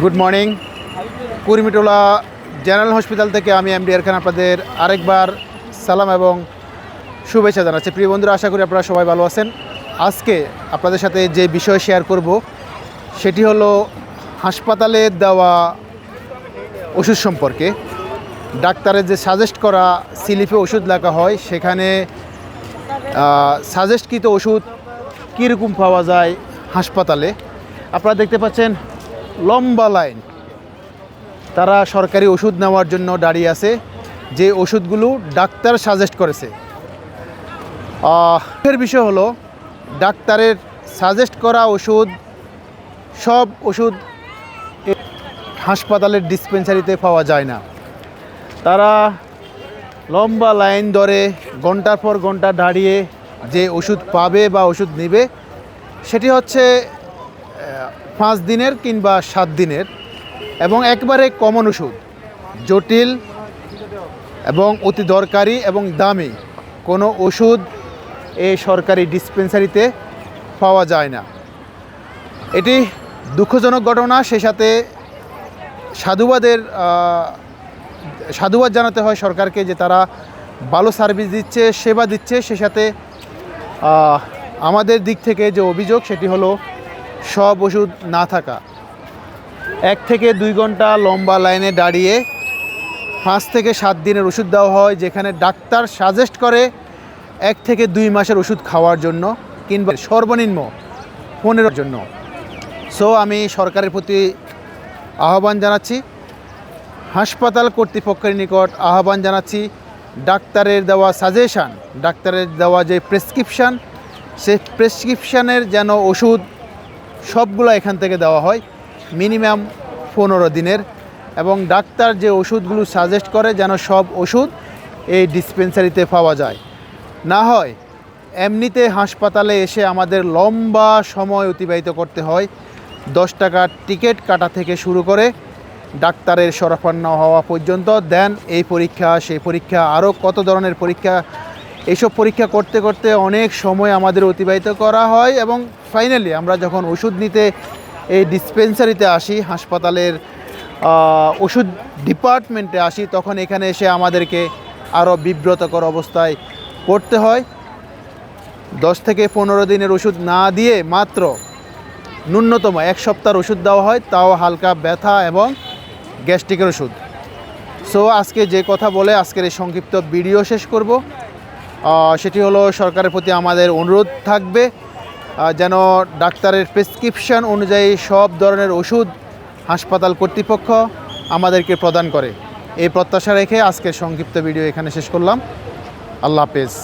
Good morning Kurmitola general hospital থেকে আমি M MD খান আপনাদের আরেকবার সালাম এবং শুভেচ্ছা জানাচ্ছি। প্রিয় বন্ধুরা, আশা করি আপনারা সবাই ভালো আছেন। আজকে আপনাদের সাথে যে বিষয় শেয়ার করব, সেটি হলো হাসপাতালে দেওয়া ওষুধ সম্পর্কে। ডাক্তারের যে সাজেস্ট করা স্লিপে ওষুধ লেখা হয়, সেখানে সাজেস্টকৃত ওষুধ কীরকম পাওয়া যায় হাসপাতালে? আপনারা দেখতে পাচ্ছেন লম্বা লাইন। তারা সরকারি ওষুধ নেওয়ার জন্য দাঁড়িয়ে আছে, যে ওষুধগুলো ডাক্তার সাজেস্ট করেছে। এর বিষয় হলো, ডাক্তারের সাজেস্ট করা ওষুধ, সব ওষুধ হাসপাতালের ডিসপেন্সারিতে পাওয়া যায় না। তারা লম্বা লাইন ধরে ঘণ্টার পর ঘণ্টা দাঁড়িয়ে যে ওষুধ পাবে বা ওষুধ নেবে, সেটি হচ্ছে পাঁচ দিনের কিংবা সাত দিনের এবং একবারে কমন ওষুধ, জটিল এবং অতি দরকারি এবং দামি। কোনো ওষুধ এই সরকারি ডিসপেন্সারিতে পাওয়া যায় না। এটি দুঃখজনক ঘটনা, সে সাথে সাধুবাদের সাধুবাদ জানাতে হয় সরকারকে যে তারা ভালো সার্ভিস দিচ্ছে, সেবা দিচ্ছে, সে সাথে আমাদের দিক থেকে যে অভিযোগ, সেটি হলো সব ওষুধ না থাকা। এক থেকে দুই ঘণ্টা লম্বা লাইনে দাঁড়িয়ে পাঁচ থেকে সাত দিনের ওষুধ দেওয়া হয়, যেখানে ডাক্তার সাজেস্ট করে এক থেকে দুই মাসের ওষুধ খাওয়ার জন্য কিংবা সর্বনিম্ন পনেরোর জন্য। সো আমি সরকারের প্রতি আহ্বান জানাচ্ছি, হাসপাতাল কর্তৃপক্ষের নিকট আহ্বান জানাচ্ছি, ডাক্তারের দেওয়া সাজেশান ডাক্তারের দেওয়া যে প্রেসক্রিপশান সেই প্রেসক্রিপশানের যেন ওষুধ সবগুলো এখান থেকে দেওয়া হয় মিনিমাম পনেরো দিনের। এবং ডাক্তার যে ওষুধগুলো সাজেস্ট করে যেন সব ওষুধ এই ডিসপেন্সারিতে পাওয়া যায়। না হয় এমনিতে হাসপাতালে এসে আমাদের লম্বা সময় অতিবাহিত করতে হয়, দশ টাকার টিকিট কাটা থেকে শুরু করে ডাক্তারের সরফান্ন হওয়া পর্যন্ত। দেন এই পরীক্ষা, সেই পরীক্ষা, আরও কত ধরনের পরীক্ষা এইসব পরীক্ষা করতে করতে অনেক সময় আমাদের অতিবাহিত করা হয় এবং ফাইনালি আমরা যখন ওষুধ নিতে এই ডিসপেন্সারিতে আসি, হাসপাতালের ওষুধ ডিপার্টমেন্টে আসি, তখন এখানে এসে আমাদেরকে আরও বিব্রতকর অবস্থায় পড়তে হয়। দশ থেকে পনেরো দিনের ওষুধ না দিয়ে মাত্র ন্যূনতম এক সপ্তাহের ওষুধ দেওয়া হয়, তাও হালকা ব্যথা এবং গ্যাস্ট্রিকের ওষুধ। সো আজকে যে কথা বলে আজকের এই সংক্ষিপ্ত ভিডিও শেষ করব। সেটি হলো সরকারের প্রতি আমাদের অনুরোধ থাকবে যেন ডাক্তারের প্রেসক্রিপশান অনুযায়ী সব ধরনের ওষুধ হাসপাতাল কর্তৃপক্ষ আমাদেরকে প্রদান করে। এই প্রত্যাশা রেখে আজকের সংক্ষিপ্ত ভিডিও এখানে শেষ করলাম। আল্লাহ হাফেজ।